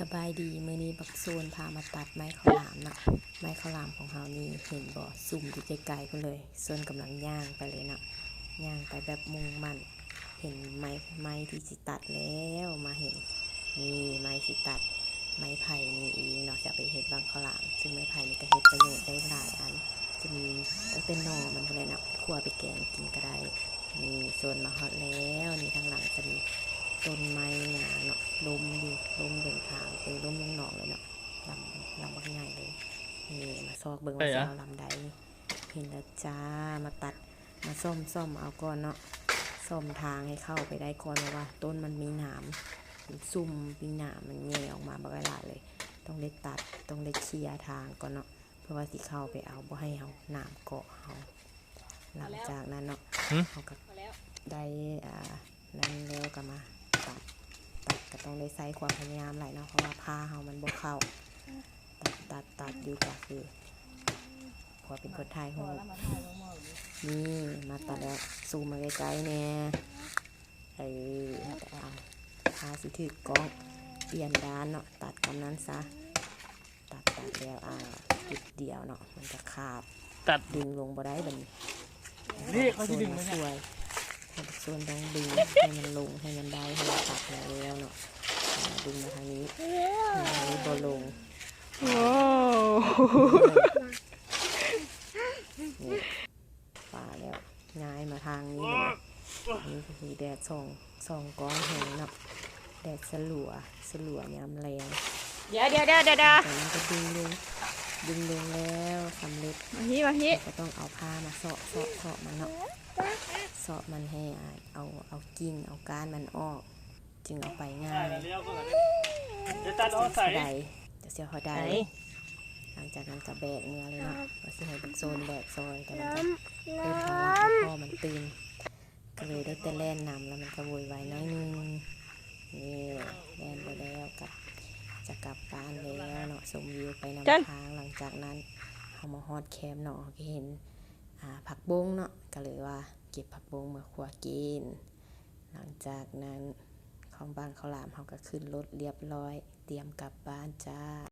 สบายดีมือนี้บักโซนพามาตัดไม้ข้าวหลามนะไม้ข้าวหลามของเฮานี่เห็นบ่ซุ่มอยู่ไกลๆพุ่นเลยโซนกำลังย่างไปเลยนะย่างไปแบบมุ่งมั่นเห็นไม้ไม้ที่สิตัดแล้วมาเห็นนี่ไม้สิตัด ไม้ไผ่นี่เองเนาะจะไปเฮ็ดบางข้าวหลาม ซึ่งไม้ไผ่นี่ก็เฮ็ดประโยชน์ได้หลายอัน จะมีตั้งแต่หน่อมันพุ่นเลยนะคั่วไปแกงกินก็ได้นี่โซนมาฮอดแล้วนี่ทางหลังจะมีต้นไม้หนาเนาะ ลมอยู่ลมเดินทางไปลมลงหนองเลยเนาะลำลำบักใหญ่เลยนี่มาซอกเบิ่งว่าไปจะอะเอาลำใดเห็นแล้วจ้ามาตัดมาซ่อมซ่อมเอาก่อนเนาะซ่อมทางให้เข้าไปได้ก่อนเพราะว่า ต้นมันมีหนามมันซุ่มมีหนามมันแง่ออกมาบักหลายเลย ต้องได้ตัดต้องได้เคลียร์ทางก่อนเนาะเพื่อว่าสิเข้าไปเอาบ่ให้เอาหนามเกาะเอาหลังจากนั้นเนาะหึเขาก็ได้อ่านั้นแล้วก็มาตัด ตัดก็ต้องได้ใช้ความพยายามหลายเนาะเพราะว่าผ้าเฮามันบ่เข้าตัดตัดตัดอยู่ก็คือพอเป็นคนไทยฮู้นี่มาตัดแล้วซูมมาใกล้ๆแน่เออแต่เอาผ้าสิถือกล้องเปลี่ยนด้านเนาะตัดกำนั้นซะตัดตัดแล้วอ่าจุดเดียวเนาะมันจะขาดตัดดึงลงบ่ได้บัดนี้นี่เขาจะดึงไหมสเนี่ยวยให้ส่วนต้องดึงให้มันลงให้มันได้ให้มันตัดมาแล้วเนาะอ่า ดึงมาทางนี้ทางนี้บ่ลงโอ้นี่ป่าแล้วง่ายมาทางนี้เลยนี่ก็คือแดดส่องส่องก้อนแหงเนาะแดดสลัวสลัวยามแรงเดี๋ยวเดี๋ยวเดี๋ยวเดี๋ยวเดี๋ยวแต่มันก็ดึงลงดึงลงแล้วสำเร็จมาฮิมาฮิก็ต้องเอาผ้ามาเสาะเสาะเสาะมันเนาะเสาะมันให้อ่าเอาเอากิ่งเอาก้านมันออก จึงเอาไปง่ายจะตัดเอาใส่ใดจะเสียเขาใดหลังจากนั้นก็แบกเมื่อเลยเนาะว่าสิให้บักโซนแบกซอยแต่มันก็เริ่มทำให้พ่อมันตื่นก็เลยได้แต่แล่นนำแล้วมันก็โวยวายน้อยนึงนี่แล่นไปแล้วกับจะกลับบ้านแล้วเนาะชมวิวไปนำทางหลังจากนั้นเขามาฮอดแคมป์เนาะก็เห็นอ่าผักบงเนาะก็เลยว่าเก็บผักบงมาขัวกิน หลังจากนั้น ของบ้านเขาวหลามเขาก็ขึ้นรถเรียบร้อย เตรียมกลับบ้านจ้า